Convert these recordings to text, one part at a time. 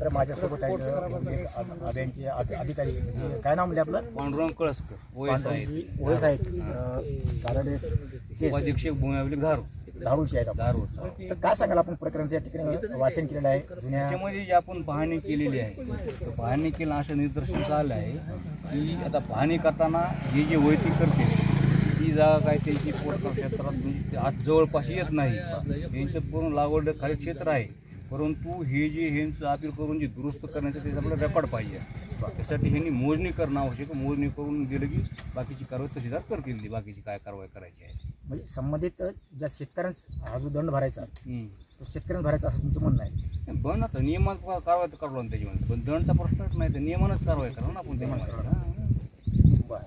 तर माझ्यासोबत आहेत म्हणजे अभियानचे अधि- अधिकारी. म्हणजे काय नाव म्हणजे आपलं? पांडुरंग कळसकर ओएस आहेत. कारण उपाधीक्षक भूमी आहेत. धारूरचा तर काय सांगाल आपण प्रकरणाचं? या ठिकाणी वाचन केलेलं आहे. त्याच्यामध्ये जी आपण पाहणी केलेली आहे तर पाहणी केलं असं निदर्शनास आलं आहे की आता पाहणी करताना हे जे वैती करते ती जागा काय त्यांची पोटकर क्षेत्रात म्हणजे आज जवळपास येत नाही. यांचं पूर्ण लागवड खाली क्षेत्र आहे. परंतु हे जे ह्यांचं अपील करून जे दुरुस्त करण्याचं त्याचं आपलं रेकॉर्ड पाहिजे त्यासाठी ह्यांनी मोजणी करणं आवश्यक. मोजणी करून दिलं की बाकीची कारवाई तशीदार करतील बाकीची काय कारवाई करायची आहे म्हणजे संबंधित ज्या शेतकऱ्यांचा हा जो दंड भरायचा. तो शेतकऱ्यांना भरायचा असं तुमचं म्हणणं आहे बन आता नियमात कारवाई तर काढलो ना त्याच्यामध्ये पण दंडचा प्रश्नच नाही तर नियमानच कारवाई करा ना आपण त्याच्यामध्ये.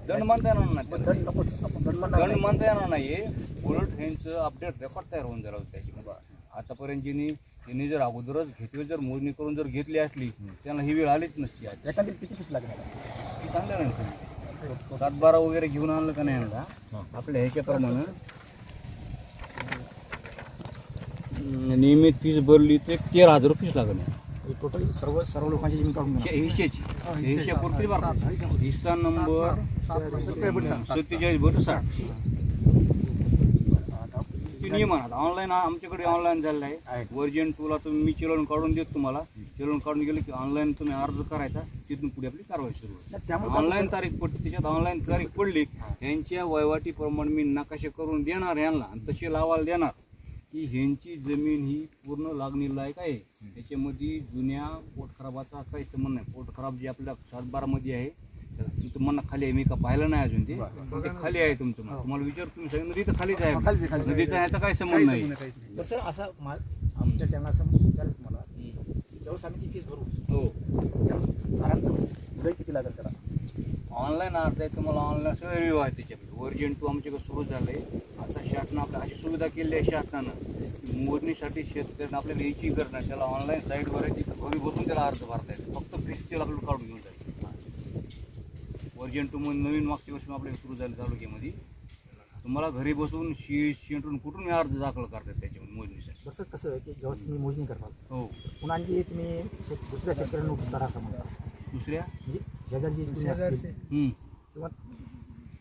दंड मानता येणार नाही. दंड नकोच दंड. मानता येणार नाही उलट ह्यांचं अपडेट रेकॉर्ड तयार होऊन जाईल त्याची आतापर्यंत ज्यांनी त्यांनी जर अगोदरच घेतली जर मोजणी करून जर घेतली असली त्यांना ही वेळ आलीच नसती आज. एकंदरीत किती पीस लागणार? तुम्ही. सात बारा वगैरे घेऊन आणलं का नाही आणला? आपल्या ह्याच्याप्रमाणे. नियमित फीस भरली तर तेरा हजार फीस लागणार. टोटल सर्व सर्व लोकांची काढून. हिश्श्याची हिश्श्या पुरती बरं हिस्सा नंबर सत्तेचाळीस बरं साठ. नियम आहे ऑनलाईन आमच्याकडे ऑनलाईन झालेलं आहे. वर्जन टूला तुम्ही मी चिलवून काढून देतो तुम्हाला. चिलवून काढून गेलं की ऑनलाईन तुम्ही अर्ज करायचा तिथून पुढे आपली कारवाई सुरू होईल. त्यामुळे ऑनलाईन तारीख पडते त्याच्यात ऑनलाईन तारीख पडली यांच्या वहिवाटीप्रमाणे मी नकाशे करून देणार यांना आणि तशी लावायला देणार की ह्यांची जमीन ही पूर्ण लागणी लायक आहे? त्याच्यामध्ये जुन्या पोट खराबाचा काही संबंध नाही. पोट खराब जे आपल्या सातबारामध्ये आहे तर तुमचं म्हणणं खाली आहे मी का पाहिलं नाही अजून ते. पण ते खाली आहे तुमचं म्हणणं. तुम्हाला विचार तुम्ही सांगितलं नदी तर खालीच आहे नदीचा ह्याचा काही संबंध नाही. जसं असं मा- आमच्या त्यांना असं विचारलं तुम्हाला ज्यावेळेस आम्ही ती फीस भरू हो. त्यावेळेस किती लागेल त्याला? ऑनलाईन अर्ज आहे तुम्हाला ऑनलाईन सगळं रिव्ह्यू आहे त्याच्यामध्ये. वर्जन टू आमच्याकडे सुरू झालं आहे आता शासनानं आपल्या अशी सुविधा केली आहे शासनानं की मोजणीसाठी शेतकऱ्यांना आपल्याला यायची गरज नाही. त्याला ऑनलाईन साईटवर आहे तिथं घरी बसून त्याला अर्ज भरता येतो. फक्त फीस त्याला आपल्याला काढून घेऊन जाईल वर्जन टू मध्ये नवीन मागच्या वर्षी आपल्याला सुरू झालं तालुक्यामध्ये. तुम्हाला घरी बसून शी शेंटून कुठून अर्ज दाखल करतात त्याच्यामध्ये मोजणीसाठी. जसं कसं आहे की जेव्हा तुम्ही मोजणी करताल हो. पुन्हा आणखी शेत- दुसऱ्या शेतकऱ्यांना नोटीस करा असं म्हणता. दुसऱ्या? म्हणजे शेजारची असतील. किंवा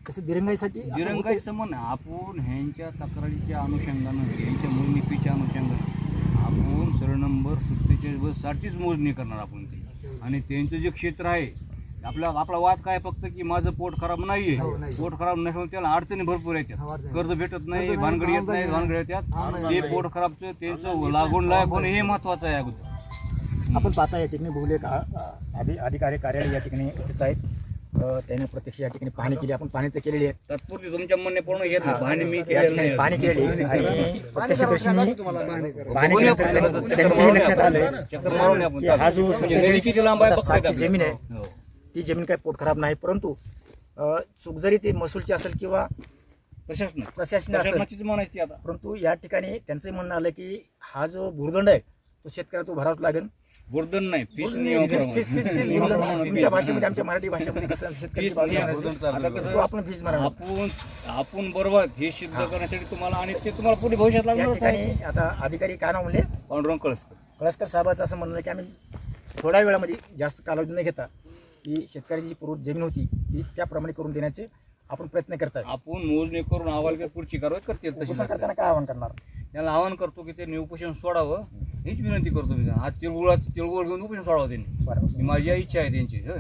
कसे दिरंगाईसाठी असं दिरंगाई. संबंध आपण ह्यांच्या तक्रारीच्या अनुषंगानं ह्यांच्या मोजणीपीच्या अनुषंगानं आपण सर्व नंबर सत्तेचाळीस बस साठीच मोजणी करणार आपण ते. आणि त्यांचं जे क्षेत्र आहे आपला आपला वाद काय फक्त की माझं पोट खराब नाहीये हो, नाही. पोट खराब नसल्यामुळे त्याला अडचणी भरपूर हा, येतात अडचणी. कर्ज भेटत नाही भानगड येत भानगड नाही. भानगड येतात ते नाही. पोट खराबचं त्यांचं लागून लायक होणं हे महत्वाचं आहे अगोदर आपण पाहता या ठिकाणी बहुले एक आ- आ- अधि अधिकारी कार्यालय या ठिकाणी उपस्थित आहेत अ, त्याने प्रत्यक्ष या ठिकाणी पाहणी केली आपण पाहणी तर केलेली आहे तात्पुरती तुमच्या म्हणणे पूर्ण घेत नाही. पाहणी मी या केलेलं ठिकाणी नाही पाहणी केली आणि प्रत्यक्षदर्शींनी पाहणी बघून या केल्यानंतर पुढे. त्यांच्याही लक्षात आलं चक्कर मारून या आपण. की हा जो म्हणजे लांब आहे बघता येतं जमीन आहे. हो. ती जमीन काही पोट खराब नाही परंतु चूक जरी ती महसूलची असेल किंवा प्रशासन प्रशासनी असेल प्रशासनाचीच म्हणायची आता. परंतु या ठिकाणी त्यांचं म्हणणं आलं की हा जो भूर्दंड आहे तो शेतकऱ्याला तो भरावाच लागेल. बुर्दन नाही फीस भूर्दंड. तुमच्या भाषेमध्ये आमच्या मराठी भाषेमध्ये कसं शेतकरी आपण फीस भरावा. आपण आपण बरोबर हे सिद्ध करण्यासाठी तुम्हाला आणि ते तुम्हाला पुढे भविष्यात ठिकाणी आता अधिकारी काय नाव म्हणले? पांडुरंग कळसकर. कळसकर साहेबाचं असं म्हणणं आहे की आम्ही थोड्या वेळामध्ये जास्त कालावधी न घेता की शेतकऱ्याची जी पूर्व जमीन होती ती त्याप्रमाणे करून देण्याचे आपण प्रयत्न करताय. आपण मोजणी करून अहवाल की पुढची कारवाई तशी उपोषण करताना काय आवाहन करणार? त्याला आवाहन करतो की ते उपोषण सोडावं हीच विनंती करतो मी. त्यांना. आज तिळगुळा तिळगुळ घेऊन उपोषण सोडावं त्यांनी. बरं. ही माझी इच्छा आहे त्यांची होय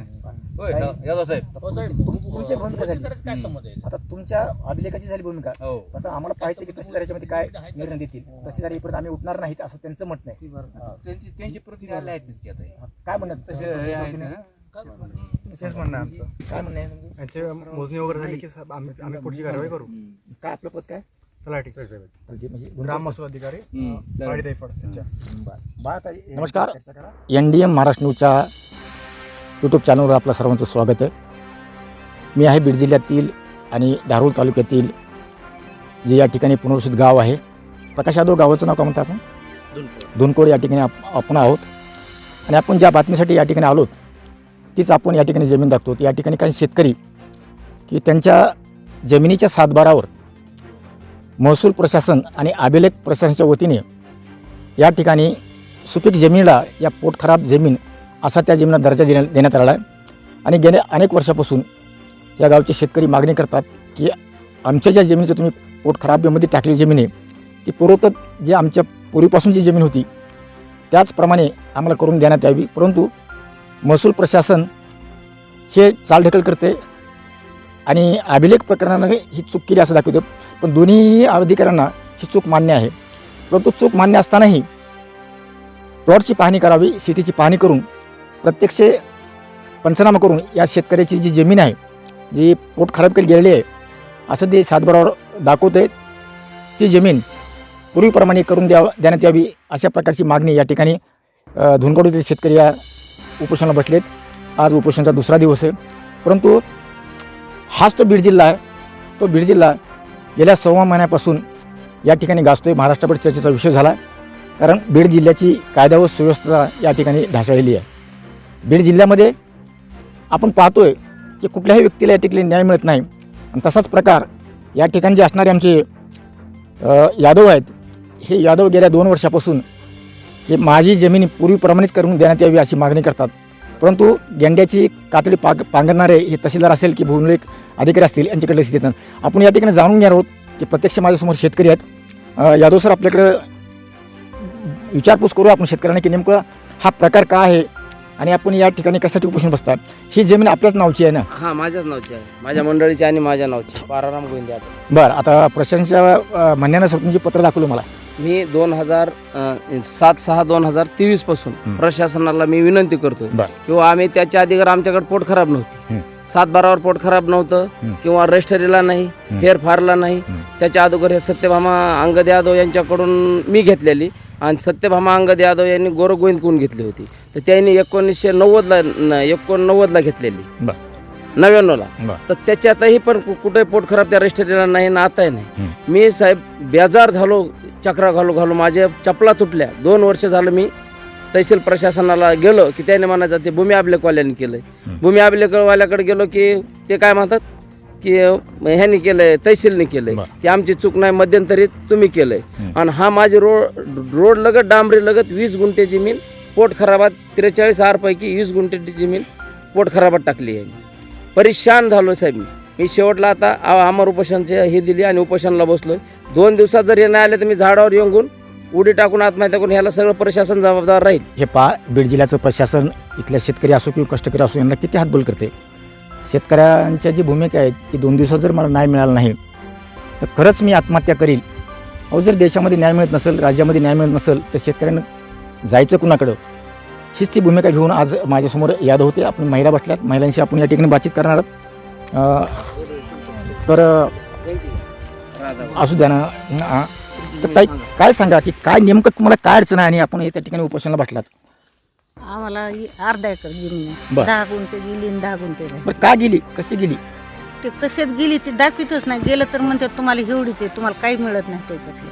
होय काही- यादव साहेब. तुमची तुमची भूमिका झाली. आता तुमच्या अभिलेखाची झाली भूमिका. हो. आता आम्हाला पाहायचं की तहसीलदार याच्यामध्ये काय निर्णय देतील. तहसीलदार येईपर्यंत आम्ही उठणार नाहीत असं त्यांचं मत नाही त्यांची त्यांची आली आहे आता. हे. काय म्हणत तसे आहेत ना. तेच म्हणणं आहे आमचं. काय म्हणणं आहे म्हणजे? यांची मोजणी वगैरे झाली की साहेब आम्ही आम्ही पुढची कारवाई करू. काय आपलं पद काय? तलाठी म्हणजे म्हणजे ग्राम महसूल अधिकारी हम्म. दैफड नमस्कार. एन डी एम महाराष्ट्र न्यूजच्या यूट्यूब चॅनलवर आपलं सर्वांचं स्वागत आहे. मी आहे बीड जिल्ह्यातील आणि धारूर तालुक्यातील जे या ठिकाणी पुनर्वसित गाव आहे. प्रकाश यादव गावाचं नाव काय म्हणतो आपण? दोनकोड या ठिकाणी आप- आपण आहोत. आणि आपण ज्या बातमीसाठी या ठिकाणी आलोत तीच आपण या ठिकाणी जमीन दाखतो. या ठिकाणी काही शेतकरी की त्यांच्या जमिनीच्या सातबारावर महसूल प्रशासन आणि अभिलेख प्रशासनाच्या वतीने या ठिकाणी सुपीक जमिनीला या पोटखराब जमीन असा त्या जमिनीला दर्जा देण्या देण्यात आला आहे. आणि गेल्या अनेक वर्षापासून या गावचे शेतकरी मागणी करतात की आमच्या ज्या जमिनीचं तुम्ही पोटखराबीमध्ये टाकलेली जमीन आहे ती पूर्वतच जे आमच्या पूर्वीपासून जी जमीन होती त्याचप्रमाणे आम्हाला करून देण्यात यावी. परंतु महसूल प्रशासन हे चालढकल करते आणि अभिलेख प्रकरणानं ही चूक केली असं दाखवतो. पण दोन्ही अधिकाऱ्यांना ही चूक मान्य आहे. परंतु चूक मान्य असतानाही प्लॉटची पाहणी करावी शेतीची पाहणी करून प्रत्यक्ष पंचनामा करून या शेतकऱ्याची जी जमीन आहे जी पोट खराब केली गेलेली आहे असं ते सातबारावर दाखवते ती जमीन पूर्वीप्रमाणे करून द्या देण्यात यावी अशा प्रकारची मागणी या ठिकाणी धुनगडूतील शेतकरी या उपोषणाला बसलेत. आज उपोषणाचा दुसरा दिवस आहे. परंतु हाच तो बीड जिल्हा आहे. तो बीड जिल्हा गेल्या सव्वा महिन्यापासून या ठिकाणी गाजतोय. महाराष्ट्रावर चर्चेचा विषय झाला. कारण बीड जिल्ह्याची कायदा व सुव्यवस्था या ठिकाणी ढासळलेली आहे. बीड जिल्ह्यामध्ये आपण पाहतोय की कुठल्याही व्यक्तीला या ठिकाणी न्याय मिळत नाही. आणि तसाच प्रकार या ठिकाणी जे असणारे आमचे यादव आहेत. हे यादव गेल्या दोन वर्षापासून हे माझी जमीन पूर्वीप्रमाणेच करून देण्यात यावी अशी मागणी करतात. परंतु गेंड्याची कातडी पाग पांगणारे हे तहसीलदार असेल की भूमिलेख अधिकारी असतील यांच्याकडे लक्ष देतात आपण या ठिकाणी जाणून घेणार आहोत की प्रत्यक्ष माझ्यासमोर शेतकरी आहेत. यादव सर आपल्याकडं विचारपूस करू आपण शेतकऱ्यांना की नेमकं हा प्रकार का आहे? आणि आपण या ठिकाणी कशासाठी उपोषण बसतात? ही जमीन आपल्याच नावची आहे ना? हा माझ्याच नावची आहे. माझ्या मंडळीची आणि माझ्या नावची. पाराराम गोविंदे आता. बरं आता प्रशासनच्या म्हणण्यानुसार तुमचे पत्र दाखवलं मला. मी दोन हजार सात सहा दोन हजार तेवीसपासून प्रशासनाला मी विनंती करतोय बरं. किंवा आम्ही त्याच्या अधिकार आमच्याकडे पोट खराब नव्हती. सात बारावर पोट खराब नव्हतं. किंवा रजिस्टरीला नाही फेरफारला नाही. त्याच्या अगोदर हे सत्यभामा अंगद यादव यांच्याकडून मी घेतलेली आणि सत्यभामा अंगद यादव यांनी गोर गोविंदकडून घेतली होती. तर त्यांनी एकोणीसशे नव्वदला न- एकोणनव्वदला घेतलेली. बरं. नव्याण्णवला. बरं. तर त्याच्यातही पण कु- कुठे पोट खराब त्या रजिस्टरीला नाही ना आताही नाही. मी साहेब बेजार झालो चक्रा घालू घालू माझ्या चपला तुटल्या. दोन वर्ष झालं मी तहसील प्रशासनाला गेलो की त्याने म्हणायचं ते भूमी अभिलेखवाल्यांनी केलंय. भूमी अभिलेखवाल्याकडे गेलो की ते काय म्हणतात की अं, ह्यांनी केलंय तहसीलने केलंय. बरं. की आमची चूक नाही मध्यंतरी तुम्ही केलंय. आणि हा माझी रोड रोड लगत डांबरी लगत वीस गुंठे जमीन पोट खराबात त्रेचाळीस आरपैकी वीस गुंठे जमीन पोट खराबात टाकली आहे. परेशान झालो साहेब मी. मी शेवटला आता आ- उपोषणचे हे दिली आणि उपोषणाला बसलो दोन दिवसात जर हे नाही आले तर मी झाडावर येऊन उडी टाकून आत्महत्या करून ह्याला सगळं प्रशासन जबाबदार राहील. हे पा बीड जिल्ह्याचं प्रशासन इथल्या शेतकरी असो किंवा कष्टकरी असो यांना किती हातबोल करते? शेतकऱ्यांच्या जी भूमिका आहेत की दोन दिवसात जर मला न्याय मिळाला नाही तर खरंच मी आत्महत्या करील. अहो जर देशामध्ये न्याय मिळत नसेल राज्यामध्ये न्याय मिळत नसेल तर शेतकऱ्यांना जायचं कुणाकडं? हीच ती भूमिका घेऊन आज माझ्यासमोर याद होते. आपण महिला बसल्यात. महिलांशी आपण या ठिकाणी बातचीत करणार आहोत. तर असू द्या ना. तर ताई काय सांगा की काय नेमकं तुम्हाला काय अडचण आहे आणि आपण हे त्या ठिकाणी उपोषणाला बसलात? आम्हाला अर्धा एकर जमीन आहे. बर. दहा गुंठे गेली आणि दहा गुंठे. बरं का गेली? कशी गेली? ते कशात गेली ते दाखवितच नाही. गेलं तर म्हणतात तुम्हाला एवढीच आहे. तुम्हाला काही मिळत नाही त्याच्यातलं.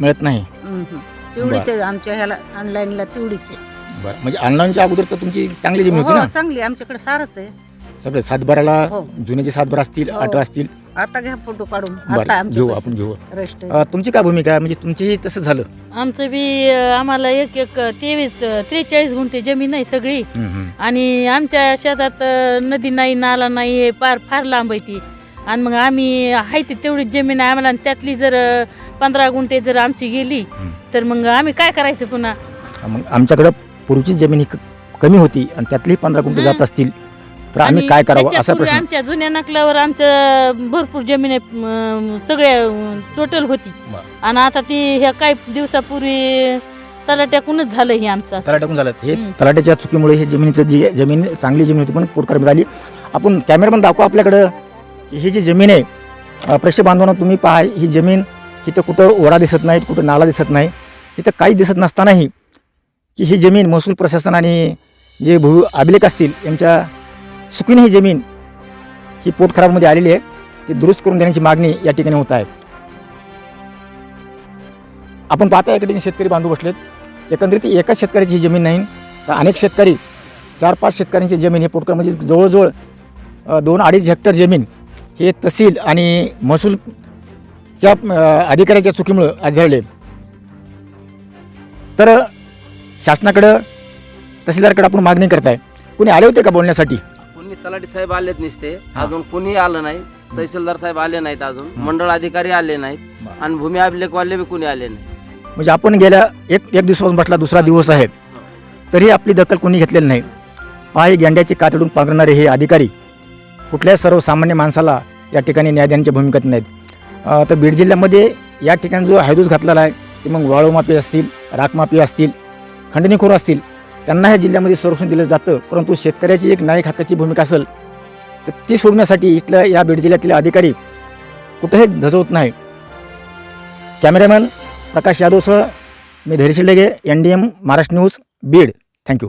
मिळत नाही. हम्म. तेवढीच आहे आमच्या ह्याला ऑनलाईनला तेवढीच आहे. बरं. म्हणजे ऑनलाईनच्या अगोदर तर तुमची चांगली जमीन होती हो ना? चांगली आमच्याकडे सारच आहे. सगळे सातबाराला हो. जुने जे सातबारा असतील हो. आठ असतील. आता घ्या फोटो काढून. बरं. घेऊ आपण घेऊ. रेस्ट अं, तुमची काय भूमिका? आहे म्हणजे तुमचीही तसं झालं. आमचं बी अं, आम्हाला एक एक तेवीस त्रेचाळीस गुंठे जमीन आहे सगळी. हम्म, हम्म. आणि आमच्या शेतात अं, नदी नाही नाला नाही हे फार फार लांब आहे ती. आणि मग आम्ही आहे ती तेवढीच जमीन आहे आम्हाला आणि त्यातली जर पंधरा गुंठे जर आमची गेली तर मग आम्ही काय करायचं पुन्हा? मग आमच्याकडं पूर्वीची जमीन ही क- कमी होती आणि त्यातली पंधरा गुंठे जात असतील तर आम्ही आणि काय करावं त्याच्या असा पूर्वी प्रश्न. आमच्या जुन्या नकलावर आमचं भरपूर जमीन आहे, सगळ्या टोटल होती. बरं. आणि आता ती ह्या काही दिवसापूर्वी तलाट्याकूनच झालं हे आमचं असं. तलाट्याकून झालं. हे हम्म. तलाट्याच्या चुकीमुळे हे जमिनीचं जी जमीन चांगली जमीन होती पण पोटकरमी झाली आपण कॅमेरामॅन दाखवा आपल्याकडं. ही जी जमीन आहे प्रेक्षक बांधवांना तुम्ही पहा ही जमीन इथं कुठं ओढा दिसत नाही कुठं नाला दिसत नाही. इथं काहीच दिसत नसतानाही की ही जमीन महसूल प्रशासन आणि जे भू अभिलेख असतील यांच्या चुकीने ही जमीन ही पोट खराबमध्ये आलेली आहे. ती दुरुस्त करून देण्याची मागणी या ठिकाणी होत आहे. आपण पाहता या ठिकाणी शेतकरी बांधव बसलेत. एकंदरीत एकाच शेतकऱ्याची ही जमीन नाही तर अनेक शेतकरी चार पाच शेतकऱ्यांची जमीन हे पोटकर म्हणजे जवळजवळ दोन अडीच हेक्टर जमीन हे तहसील आणि महसूलच्या अधिकाऱ्याच्या चुकीमुळं आज झळले तर शासनाकडं तहसीलदारकडे आपण मागणी करताय. कुणी आले होते का बोलण्यासाठी? कोणी तलाठी साहेब आलेत नसते. अजून कोणी आलं नाही. तहसीलदार साहेब आले नाहीत अजून. मंडळ अधिकारी आले नाहीत. आणि भूमी अभिलेखवाले बी कोणी आले नाही म्हणजे आपण गेल्या एक एक दिवसापासून म्हटला दुसरा दिवस आहे. तरी आपली दखल कोणी घेतलेली नाही. पाय गेंड्याची कातडून पांघरणारे हे अधिकारी कुठल्याही सर्वसामान्य माणसाला या ठिकाणी न्याय देण्याच्या भूमिकेत नाहीत तर बीड जिल्ह्यामध्ये या ठिकाणी जो हायदूस घातलेला आहे ते मग वाळूमाफी असतील राखमाफी असतील खंडणीखोर असतील त्यांना ह्या जिल्ह्यामध्ये संरक्षण दिलं जातं. परंतु शेतकऱ्याची एक न्यायिक हक्काची भूमिका असेल तर ती सोडण्यासाठी इथलं या बीड जिल्ह्यातील अधिकारी कुठेही धजवत नाही. कॅमेरामॅन प्रकाश यादवसह मी Dhairyasheel Lege N D M Maharashtra news Beed. Thank you.